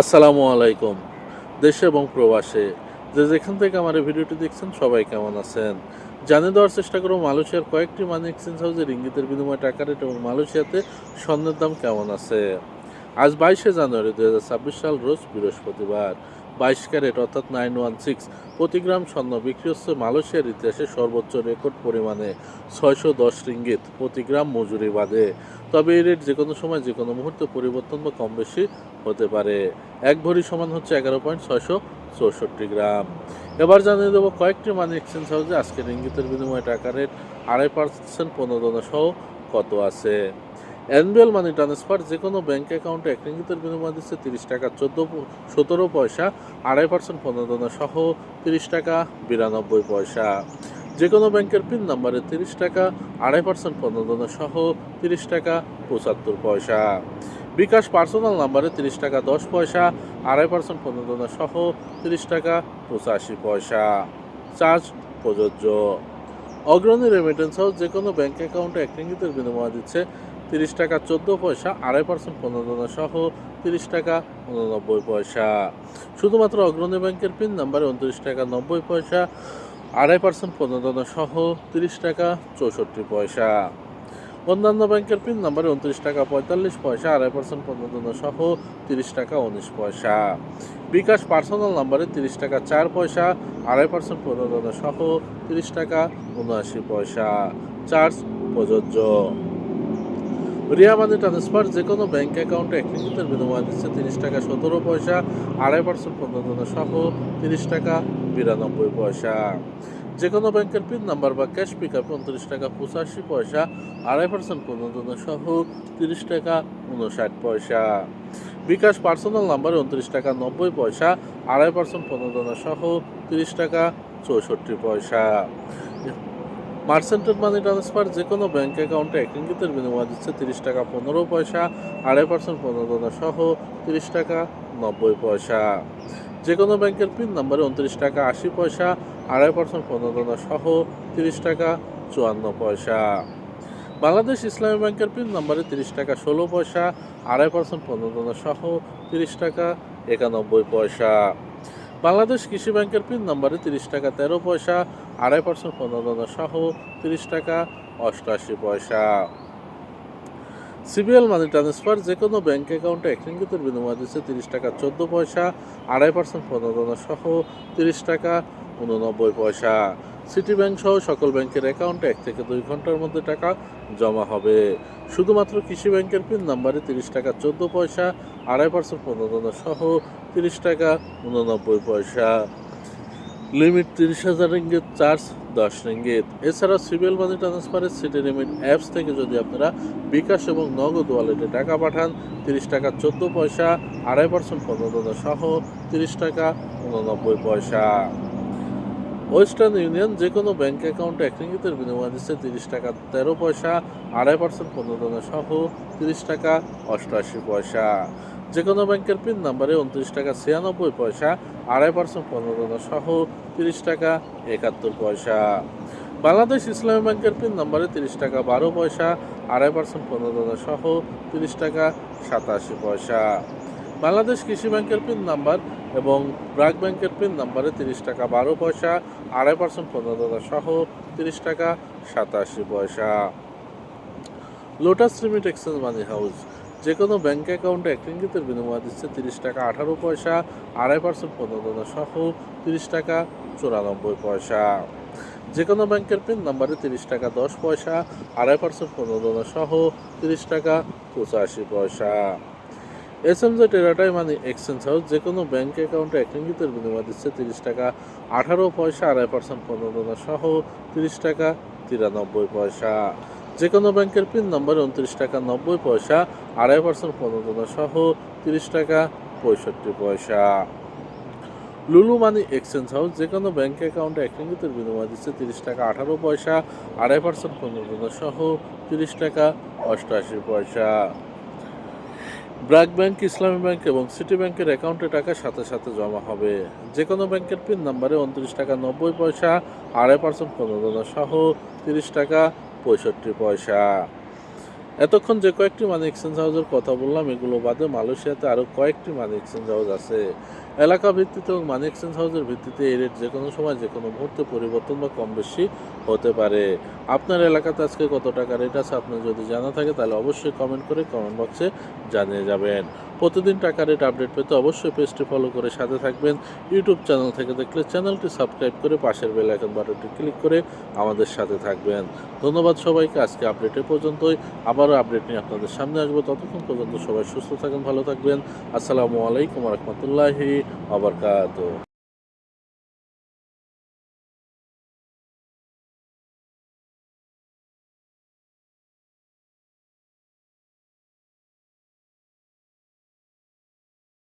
আসসালামু আলাইকুম, দেশে এবং প্রবাসে। যে যেখান থেকে আমার এই ভিডিওটি দেখছেন, সবাই কেমন আছেন? জানিয়ে দেওয়ার চেষ্টা করব, মালয়েশিয়ার কয়েকটি মানি এক্সচেঞ্জ হাউসের ইঙ্গিতের বিনিময়ে টাকা রেট এবং মালয়েশিয়াতে স্বর্ণের দাম কেমন আছে? আজ বাইশে জানুয়ারি দু হাজার ছাব্বিশ সাল, রোজ বৃহস্পতিবার। বাইশ ক্যারেট অর্থাৎ নাইন ওয়ান সিক্স। প্রতি গ্রাম স্বর্ণ বিক্রি হচ্ছে মালয়েশিয়ার ইতিহাসে সর্বোচ্চ রেকর্ড পরিমাণে ছয়শো দশ রিঙ্গিত প্রতি গ্রাম মজুরি বাদে। তবে এই রেট যে কোনো সময় যে কোনো মুহূর্তে পরিবর্তন বা কম বেশি হতে পারে। এক ভরি সমান হচ্ছে এগারো পয়েন্ট ছয়শো চৌষট্টি গ্রাম। এবার জানিয়ে দেবো কয়েকটি মানি এক্সচেঞ্জ হাউসে আজকের ইঙ্গিতের বিনিময়ে টাকা রেট আড়াই পার্সেন্ট প্রণোদনা সহ কত আছে। এনবিএল মানি ট্রান্সফার যে কোনো ব্যাঙ্ক অ্যাকাউন্টে এক রিঙ্গিতের বিনিময় দিচ্ছে তিরিশ টাকা, চোদ্দ সতেরো পয়সা, আড়াই পার্সেন্ট প্রণোদনা সহ তিরিশ টাকা, বিরানব্বই পয়সা। যে কোনো ব্যাংকের পিন নাম্বারে তিরিশ টাকা, আড়াই পার্সেন্ট প্রণোদনা সহ তিরিশ টাকা, পঁচাত্তর পয়সা। বিকাশ পার্সোনাল নাম্বারে তিরিশ টাকা, দশ পয়সা, আড়াই পার্সেন্ট প্রণোদনা সহ তিরিশ টাকা, পঁচাশি পয়সা। চার্জ প্রযোজ্য। অগ্রণী রেমিটেন্স হাউস যে কোনো ব্যাঙ্ক অ্যাকাউন্টে এক রিঙ্গিতের বিনিময় দিচ্ছে তিরিশ টাকা চোদ্দ পয়সা, আড়াই পার্সেন্ট প্রণোদনা সহ তিরিশ টাকা উননব্বই পয়সা। শুধুমাত্র অগ্রণী ব্যাংকের পিন নাম্বারে উনত্রিশ টাকা নব্বই পয়সা, আড়াই পার্সেন্ট প্রণোদনা সহ তিরিশ টাকা চৌষট্টি পয়সা। অন্যান্য ব্যাংকের পিন নাম্বারে উনত্রিশ টাকা পঁয়তাল্লিশ পয়সা, আড়াই পার্সেন্ট প্রণোদনা সহ তিরিশ টাকা উনিশ পয়সা। বিকাশ পার্সোনাল নাম্বারে তিরিশ টাকা চার পয়সা, আড়াই পার্সেন্ট প্রণোদনা সহ তিরিশ টাকা উনআশি পয়সা। চার্জ প্রযোজ্য। রিয়া মানি ট্রান্সফার যে কোনো ব্যাঙ্ক অ্যাকাউন্টে এক রিঙ্গিতের বিনিময় দিচ্ছে তিরিশ টাকা সতেরো পয়সা, আড়াই পার্সেন্ট প্রণোদনা সহ তিরিশ টাকা বিরানব্বই পয়সা। যে কোনো ব্যাংকের পিন নাম্বার বা ক্যাশ পিক আপে উনত্রিশ টাকা পঁচাশি পয়সা, আড়াই পার্সেন্ট প্রণোদনা সহ তিরিশ টাকা উনষাট পয়সা। বিকাশ পার্সোনাল নাম্বারে উনত্রিশ টাকা নব্বই পয়সা, আড়াই পার্সেন্ট প্রণোদনা সহ তিরিশ টাকা চৌষট্টি পয়সা। মার্সেন্টেড মানি ট্রান্সফার যে কোনো ব্যাঙ্ক অ্যাকাউন্টে এক ইঙ্গিতের বিনিময় দিচ্ছে তিরিশ টাকা পনেরো পয়সা, আড়াই পার্সেন্ট প্রণোদনা সহ তিরিশ টাকা নব্বই পয়সা। যে কোনো ব্যাংকের পিন নাম্বারে উনত্রিশ টাকা আশি পয়সা, আড়াই পার্সেন্ট প্রণোদনা সহ তিরিশ টাকা চুয়ান্ন পয়সা। বাংলাদেশ ইসলামী ব্যাংকের পিন নাম্বারে তিরিশ টাকা ষোলো পয়সা, আড়াই পার্সেন্ট প্রণোদনা সহ তিরিশ টাকা একানব্বই পয়সা। বাংলাদেশ কৃষি ব্যাংকের পিন নাম্বারে তিরিশ টাকা তেরো পয়সা আড়াই পার্সেন্ট পনেরো প্রণোদনা সহ তিরিশ টাকা অষ্টআশি পয়সা। সিবিএল মানি ট্রান্সফার যে কোনো ব্যাংক অ্যাকাউন্টে এক রিঙ্গিতের বিনিময় দিচ্ছে তিরিশ টাকা চোদ্দ পয়সা, আড়াই পার্সেন্ট পনেরো প্রণোদনা সহ তিরিশ টাকা উননব্বই পয়সা। সিটি ব্যাংক সহ সকল ব্যাংকের অ্যাকাউন্টে এক থেকে দুই ঘণ্টার মধ্যে টাকা জমা হবে। শুধুমাত্র কৃষি ব্যাংকের পিন নাম্বারে তিরিশ টাকা চোদ্দ পয়সা, আড়াই পার্সেন্ট প্রণোদনা সহ তিরিশ টাকা উননব্বই পয়সা। লিমিট তিরিশ হাজার রিঙ্গিত চার্জ দশ রিঙ্গিত এছাড়া সিভিল মানি ট্রান্সফারের সিটি লিমিট অ্যাপস থেকে যদি আপনারা বিকাশ এবং নগদ ওয়ালেটে টাকা পাঠান, তিরিশ টাকা চোদ্দ পয়সা, আড়াই পার্সেন্ট প্রণোদনা সহ তিরিশ টাকা উননব্বই পয়সা। ওয়েস্টার্ন ইউনিয়ন যে কোনো ব্যাঙ্ক অ্যাকাউন্টে এক রিঙ্গিতের বিনিময় দিচ্ছে তিরিশ টাকা তেরো পয়সা, আড়াই পার্সেন্ট প্রণোদনা সহ তিরিশ টাকা অষ্টআশি পয়সা। যে কোনো ব্যাংকের পিন নাম্বারে উনত্রিশ টাকা ছিয়ানব্বই পয়সা, আড়াই পার্সেন্ট প্রণোদনা সহ তিরিশ টাকা একাত্তর পয়সা। বাংলাদেশ ইসলামী ব্যাংকের পিন নাম্বারে তিরিশ টাকা বারো পয়সা, আড়াই পার্সেন্ট প্রণোদনা সহ তিরিশ টাকা সাতাশি পয়সা। বাংলাদেশ কৃষি ব্যাংকের পিন নাম্বার এবং ব্রাক ব্যাংকের পিন নাম্বারে তিরিশ টাকা বারো পয়সা, আড়াই পার্সেন্ট প্রণোদনা সহ তিরিশ টাকা সাতাশি পয়সা। Lotus limit exchange money house. যে কোনো ব্যাঙ্ক অ্যাকাউন্টে এক রিঙ্গিতের বিনিময় দিচ্ছে তিরিশ টাকা আঠারো পয়সা, আড়াই পার্সেন্ট প্রণোদনা সহ তিরিশ টাকা চুরানব্বই পয়সা। যে কোনো ব্যাংকের পিন নাম্বারে তিরিশ টাকা দশ পয়সা, আড়াই পার্সেন্ট প্রণোদনা সহ তিরিশ টাকা পঁচাশি পয়সা। এস এম জে টেরাটাই মানি এক্সচেঞ্জ হাউস যে কোনো ব্যাঙ্ক অ্যাকাউন্টে এক রিঙ্গিতের বিনিময় দিচ্ছে তিরিশ টাকা আঠারো পয়সা, আড়াই পার্সেন্ট প্রণোদনা সহ তিরিশ টাকা তিরানব্বই পয়সা। যে কোনো ব্যাংকের পিন নম্বর উনত্রিশ টাকা নব্বই পয়সা, আড়াই পার্সেন্ট প্রণোদনা সহ তিরিশ টাকা পঁয়ষট্টি পয়সা। লুলু মানি এক্সচেঞ্জ হাউস যে কোনো ব্যাংক অ্যাকাউন্টে এক রিঙ্গিতের বিনিময় দিচ্ছে তিরিশ টাকা আঠারো পয়সা, আড়াই পার্সেন্ট প্রণোদনা সহ তিরিশ টাকা অষ্টআশি পয়সা। ব্র্যাক ব্যাংক, ইসলামী ব্যাংক এবং সিটি ব্যাংকের অ্যাকাউন্টে টাকা সাথে সাথে জমা হবে। যে কোনো ব্যাংকের পিন নাম্বারে উনত্রিশ টাকা নব্বই পয়সা, আড়াই পার্সেন্ট প্রণোদনা সহ তিরিশ টাকা পঁয়ষট্টি পয়সা। এতক্ষণ যে কয়েকটি মানি এক্সচেঞ্জ হাউসের কথা বললাম, এগুলো বাদে মালয়েশিয়াতে আরও কয়েকটি মানি এক্সচেঞ্জ হাউস আছে। এলাকা ভিত্তিতে এবং মানি এক্সচেঞ্জ হাউসের ভিত্তিতে এই রেট যে কোনো সময়, যে কোনো মুহূর্তে পরিবর্তন বা কম বেশি হতে পারে। আপনার এলাকাতে আজকে কত টাকা রেট আছে, আপনার যদি জানা থাকে, তাহলে অবশ্যই কমেন্ট করে কমেন্ট বক্সে জানিয়ে যাবেন। প্রতিদিন টাকা রেট আপডেট পেতে অবশ্যই পেজটি ফলো করে সাথে থাকবেন। ইউটিউব চ্যানেল থেকে দেখলে চ্যানেলটি সাবস্ক্রাইব করে পাশের বেল আইকন বাটনটি ক্লিক করে আমাদের সাথে থাকবেন। ধন্যবাদ সবাইকে, আজকে আপডেটে পর্যন্তই। আবারও আপডেট নিয়ে আপনাদের সামনে আসব। ততক্ষণ পর্যন্ত সবাই সুস্থ থাকেন, ভালো থাকবেন। আসসালামু আলাইকুম রহমতুল্লাহি আবরকাত